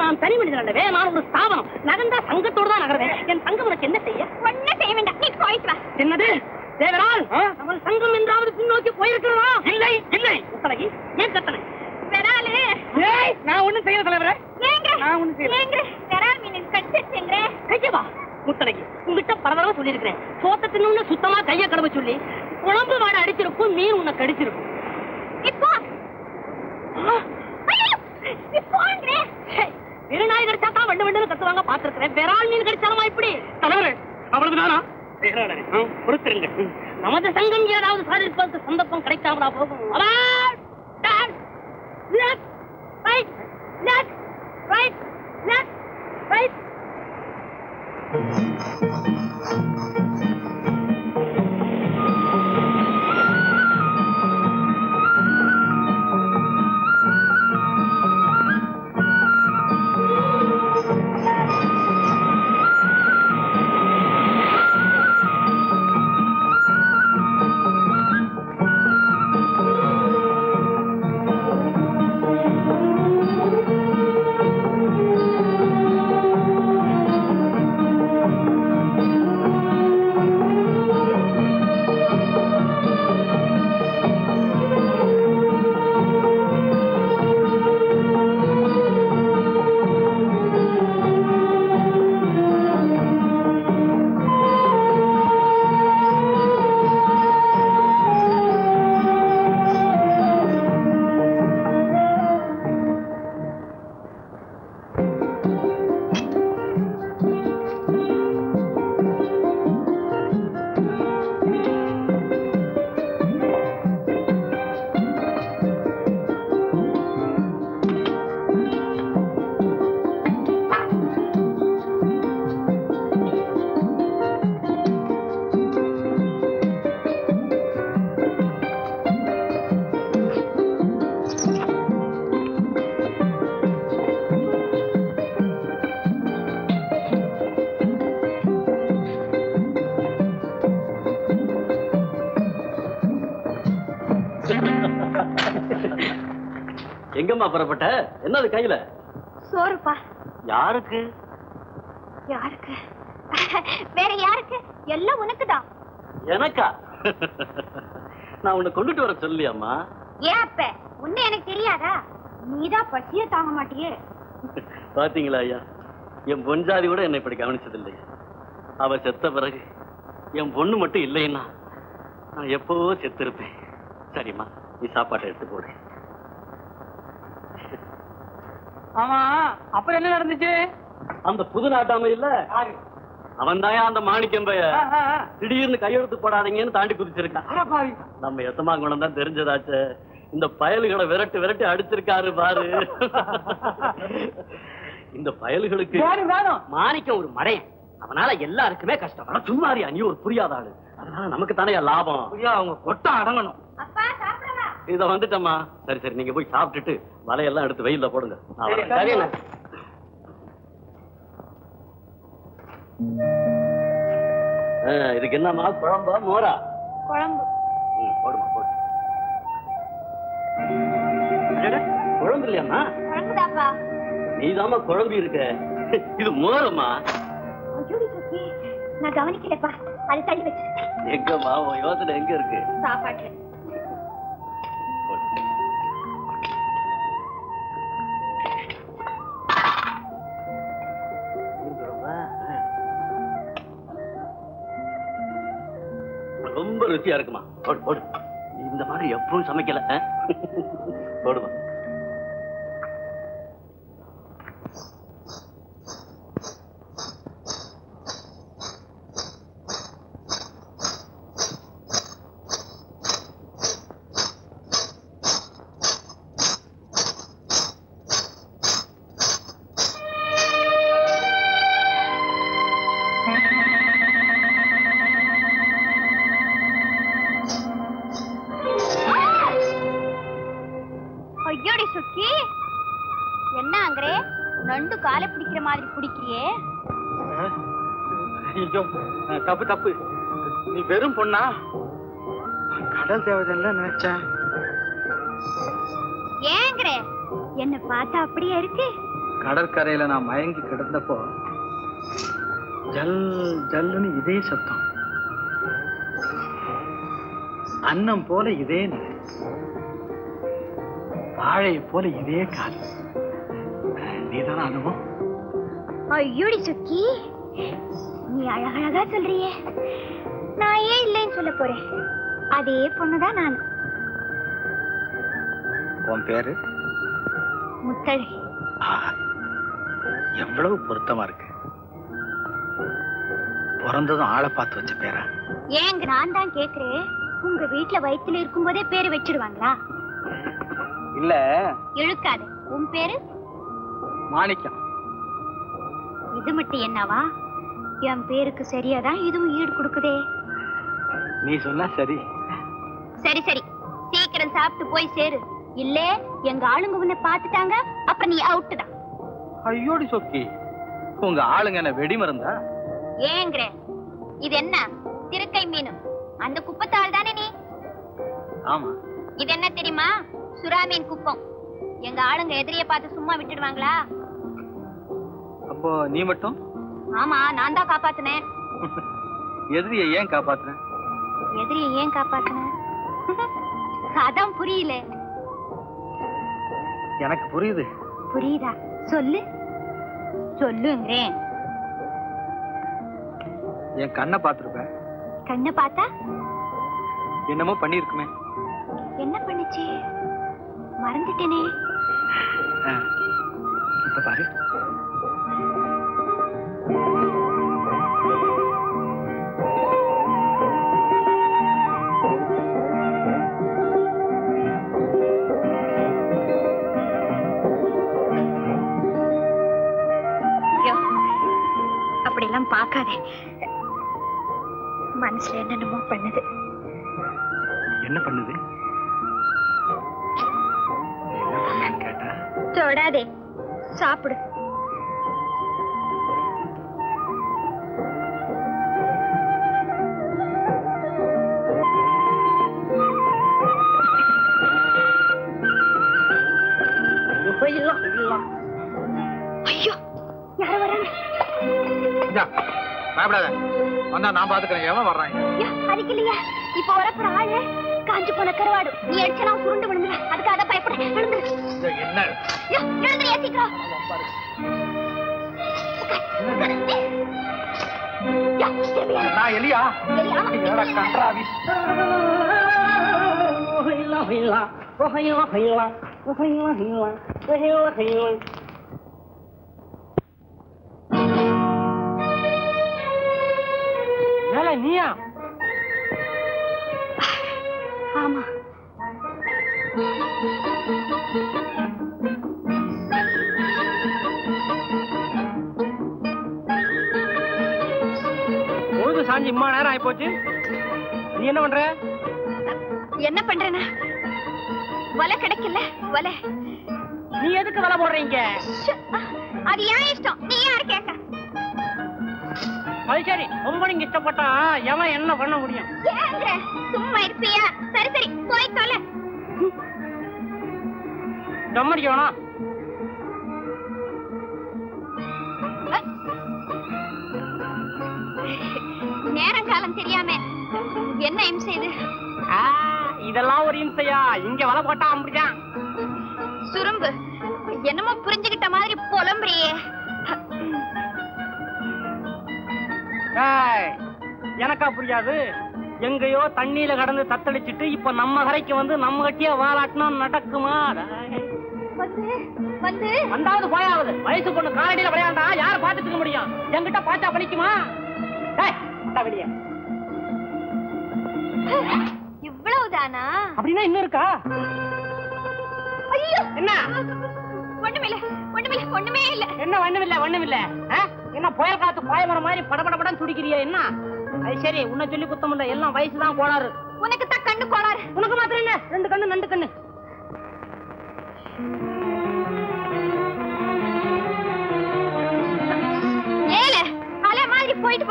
நான் தனி மனிதன் அல்லவே நான் ஒரு சங்கத்தோடு தான் நகர்வேன். என் சங்கம் உனக்கு என்ன செய்ய? ஒன்னும் செய்ய வேண்டாம். நீ என்னது? தேவரால்? நமது சங்கம் என்றாவது பின்னோக்கி போயிருக்கிறதா? இல்லை இல்லை. கத்தலகி ஏன் ஒண்ணும் செய்யல தலைவரே. ஏங்க மீன் கடிச்சிருச்சுங்க கையவா முத்தலகி உங்ககிட்ட பல தடவை சொல்லியிருக்கிறேன். சோத்த சுத்தமா கைய கடவை சொல்லி குழம்பு வாடை அடிச்சிருக்கும் மீன் உன்னை கடிச்சிருக்கும். இப்போ? பெருநாய் கடிச்சா தான் வண்டு வண்டு கத்துவாங்க பாத்துருக்கிறேன் பெறால் மீன் கிடைச்சாலுமா இப்படி? தலைவரே அவ்வளவு நானா? பொறுத்திருங்க. நமது சங்கம் ஏதாவது சாதிப்பதற்கு சந்தர்ப்பம் கிடைக்காமலா போகும். எங்கம்மா புறப்பட்ட? என்னது கையில? சோறுப்பா. யாருக்கு? யாருக்கு? வேற யாருக்கு? எல்லாம் உனக்குதான் எனக்கா? நான் உன்னை கொண்டுட்டு வர சொல்லியாம்மா ஏன் அப்ப? உன்னை எனக்கு தெரியாதா? நீதான் பசிய தாங்க மாட்டியே. பாத்தீங்களா ஐயா? என் பொஞ்சாதி கூட என்னை இப்படி கவனிச்சதில்லை. அவ செத்த பிறகு என் பொண்ணு மட்டும் இல்லைன்னா நான் எப்பவோ செத்து இருப்பேன் சரிம்மா நீ சாப்பாட்டை எடுத்து போடு. ஆமா அப்புறம் என்ன நடந்துச்சு? அந்த புது நாட்டாம இல்ல அவன் அந்த மாணிக்கம் பைய திடீர்னு கையெழுத்து போடாதீங்கன்னு தாண்டி குதிச்சிருக்கான். நம்ம எத்தமாங்குளம் தான் தெரிஞ்சதாச்சே. இந்த பயலுகளை விரட்டு விரட்டி அடிச்சிருக்காரு பாரு. இந்த பயல்களுக்கு மாணிக்கம் ஒரு மடையன். அவனால எல்லாருக்குமே கஷ்டம். சும்மாரியா நீ ஒரு புரியாத ஆளு. அதனால நமக்கு தானே லாபம் அவங்க கொட்டம் அடங்கணும். இத வந்துட்டம்மா. சரி சரி நீங்க போய் சாப்பிட்டுட்டு வலையெல்லாம் எடுத்து வெயில்ல போடுங்க. இதுக்கு என்னம்மா? குழம்பா மோரா? குழம்பு. ம், போடுமா போடு. குழம்பு இல்லையாம்மா? குழம்புதாப்பா நீதாம்மா குழம்பு இருக்க. இது சுத்தி நான் கவனிக்கலப்பா. அது தள்ளி வச்சு எங்கம்மா? யோசனை எங்க இருக்கு? சாப்பாட்டுல. ருசியா இருக்குமா? போடு போடு. இந்த மாதிரி எப்பவும் சமைக்கல போடுமா? நண்டு காலை பிடிக்கிற மாதிரி பிடிக்கிறியே. ஐயோ தப்பு தப்பு. நீ வெறும் பொண்ணா? கடல் தேவதைன்னு நினைச்சேன். ஏங்கரே என்ன பார்த்தா அப்படியே இருக்கு. கடற்கரையில நான் மயங்கி கிடந்தப்போ ஜல் ஜல்லுன்னு இதே சத்தம். அன்னம் போல இதே வாழையை போல இதே கால். நீதான அனுபவம் ஐயோடி சுக்கி. நீ அழகழகா சொல்றியே. நான் ஏன் இல்லைன்னு சொல்ல போறேன்? அதே பொண்ணுதான் நான் உன் பேரு? முத்தழகி. ஆஹா, எவ்வளவு பொருத்தமா இருக்கு? பிறந்ததும் ஆளை பார்த்து வச்ச பேரா? ஏங்க நான் தான் கேக்குறேன். உங்க வீட்ல வயித்துல இருக்கும்போதே பேரு வச்சிடுவாங்களா இல்ல. இழுக்காது. உன் பேரு? மாணிக்கம். இது மட்டும் என்னவா? என் பேருக்கு சரியாதான் இதுவும் ஈடு கொடுக்குதே. நீ சொன்னா சரி. சரி சரி. சீக்கிரம் சாப்பிட்டு போய் சேரு. இல்ல எங்க ஆளுங்க உன்னை பாத்துட்டாங்க அப்புறம் நீ அவுட்டு தான். ஐயோடி சொக்கி. உங்க ஆளுங்க என்ன வெடி மருந்தா? ஏங்கிற. இது என்ன? திருக்கை மீன் அந்த குப்பத்தாள் தானே நீ? ஆமா. இது என்ன தெரியுமா? சுறா மீன் குப்பம். எங்க ஆளுங்க எதிரிய பார்த்து சும்மா விட்டுடுவாங்களா? அப்போ நீ மட்டும்? ஆமா நான் தான் காப்பாத்துனேன். எதிரியை ஏன் காப்பாத்துன? எதிரிய ஏன் காப்பாத்துனேன் அதான் புரியல. எனக்கு புரியுது. புரியுதா? சொல்லு. சொல்லுங்கிறேன். என் கண்ணை பார்த்திருப்ப? கண்ணை பார்த்தா? என்னமோ பண்ணிருக்குமே என்ன பண்ணுச்சு? மறந்துட்டேனே. இப்ப பாரு. அப்படியெல்லாம் பார்க்காதே. மனசுல என்னென்னமோ பண்ணுது. என்ன பண்ணுது? தொடாதே. சாப்பிடு. பயப்படாத. வந்தா நான் பாத்துக்கிறேன். எவன்? ஐயா, அதுக்கு இல்லையா இப்ப வரப்புற ஆளு காஞ்சு போன கருவாடு. நீ அடிச்சனா சுருண்டு விழுந்துற அதுக்காக தான் பயப்படுறேன் எழுந்துரு என்ன ஐயா, எழுந்துறியா சீக்கிரம்? நான் எலியா. எலியா? கன்றாவி? நீயா? இம்மா நேரம் ஆயிப்போச்சு. நீ என்ன பண்ற? என்ன பண்றேன்னா வலை கிடைக்கல வலை. நீ எதுக்கு வேலை போடுறீங்க அது ஏன் இஷ்டம். நீ யாரு கேட்க அது சரி ரொம்ப நீங்க இஷ்டப்பட்டா எவன் என்ன பண்ண முடியும்? சும்மா இருப்பியா? சரி சரி போய் தொலை. தம்மடிக்க வேணாம் நேரம் காலம் தெரியாம என்ன இம்சை இது? இதெல்லாம் ஒரு இம்சையா? இங்க வலை போட்டா அப்படிதான் சுரும்பு. என்னமோ புரிஞ்சுகிட்ட மாதிரி புலம்புறியே. எனக்கா புரியாது? எங்கேயோ தண்ணியில கடந்து தத்தளிச்சிட்டு இப்ப நம்ம கரைக்கு வந்து நம்ம கட்டிய வாலாட்டினா நடக்குமா? வந்தாவது போயாவது. வயசு பொண்ணு காலடியில விளையாண்டா யார் பார்த்துட்டு இருக்க முடியும்? என்கிட்ட பார்த்தா பலிக்குமா டேய், அட்டா வெளிய. இவ்வளவுதானா? அப்படின்னா இன்னும் இருக்கா? ஐயோ! என்ன? ஒண்ணுமில்ல ஒண்ணுமில்ல ஒண்ணுமே இல்ல. என்ன புயல் காத்து பாயமரம் மாதிரி படபடபடன்னு துடிக்கிறியா என்ன? அது சரி உன்னை சொல்லி குத்தம் இல்ல எல்லாம் வயசுதான் கோளாறு. உனக்கு தான் கண்ணு கோளாறு. உனக்கு மாத்திரம் என்ன? ரெண்டு கண்ணு நண்டு கண்ணு.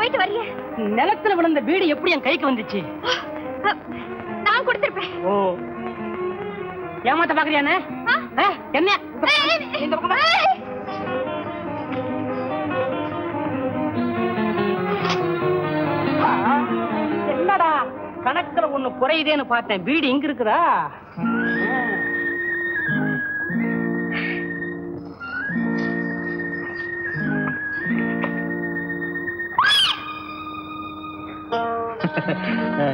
போயிட்டு வரிய? நிலத்துல விழுந்த வீடு எப்படி என் கைக்கு வந்துச்சு? நான் கொடுத்திருப்பேன். ஓ. ஏமாத்த பாக்குறியானே என்ன? இந்த என்னடா? கணக்குல ஒண்ணு குறையுதேன்னு பார்த்தேன். வீடு எங்க இருக்குதா?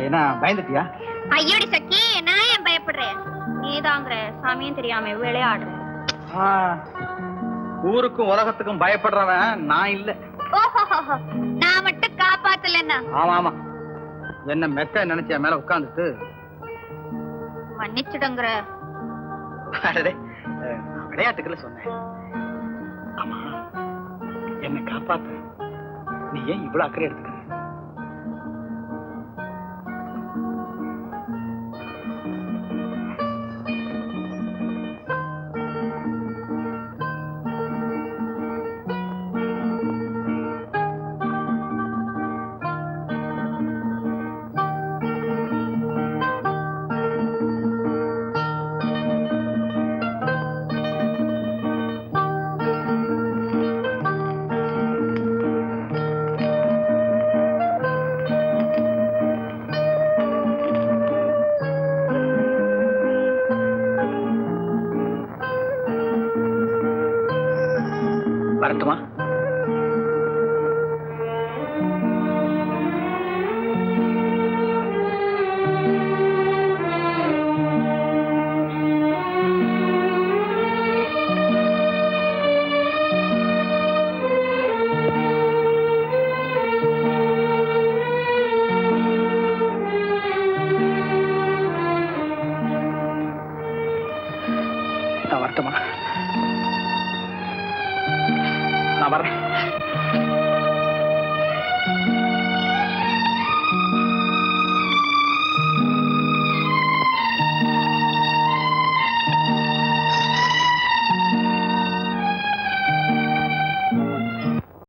என்ன பயந்துட்டியா? ஐயோடி சக்கி நான் ஏன் பயப்படுறேன்? நீதாங்கிற சாமியும் தெரியாம விளையாடுற. ஊருக்கும் உலகத்துக்கும் பயப்படுறவன் நான் இல்ல. நான் மட்டும் காப்பாத்தலன்னா? ஆமா ஆமா. என்ன மெத்த நினைச்ச மேல உட்கார்ந்துட்டு? மன்னிச்சுடுங்கிற. விளையாட்டுக்குள்ள சொன்னேன். ஆமா என்ன காப்பாத்து. நீ ஏன் இவ்வளவு அக்கறை எடுத்துக்கிற? வரட்டுமா